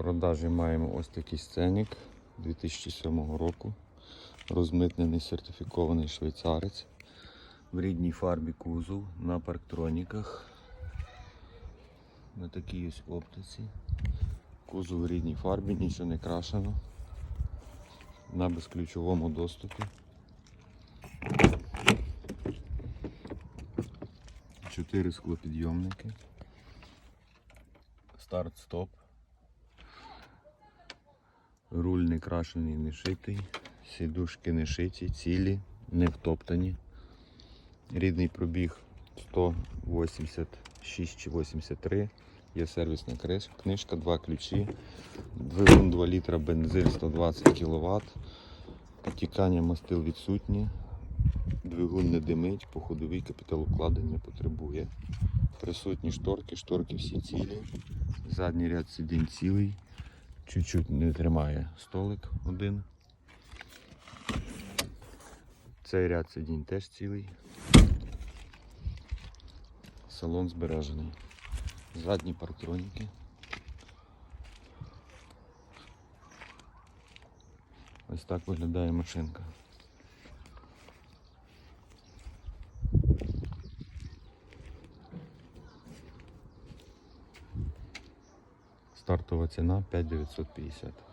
продажі маємо ось такий сценік 2007 року. Розмитнений сертифікований швейцарець. В рідній фарбі кузов на парктроніках. На такій ось оптиці. Кузов в рідній фарбі, нічого не крашено. На безключовому доступі. Чотири склопідйомники. Старт-стоп. Руль не крашений, не шитий. Сідушки не шиті, цілі, не втоптані. Рідний пробіг 186 чи 83. Є сервісна книжка, два ключі. Двигун 2 літра бензин 120 кВт. Потікання мастил відсутні. Двигун не димить, по ходовій капіталовкладення потребує. Присутні шторки, шторки всі цілі. Задній ряд сидінь цілий. Чуть-чуть не тримає столик один. Цей ряд сидінь теж цілий. Салон збережений. Задні парктроніки. Ось так виглядає машинка. Стартова ціна 5950.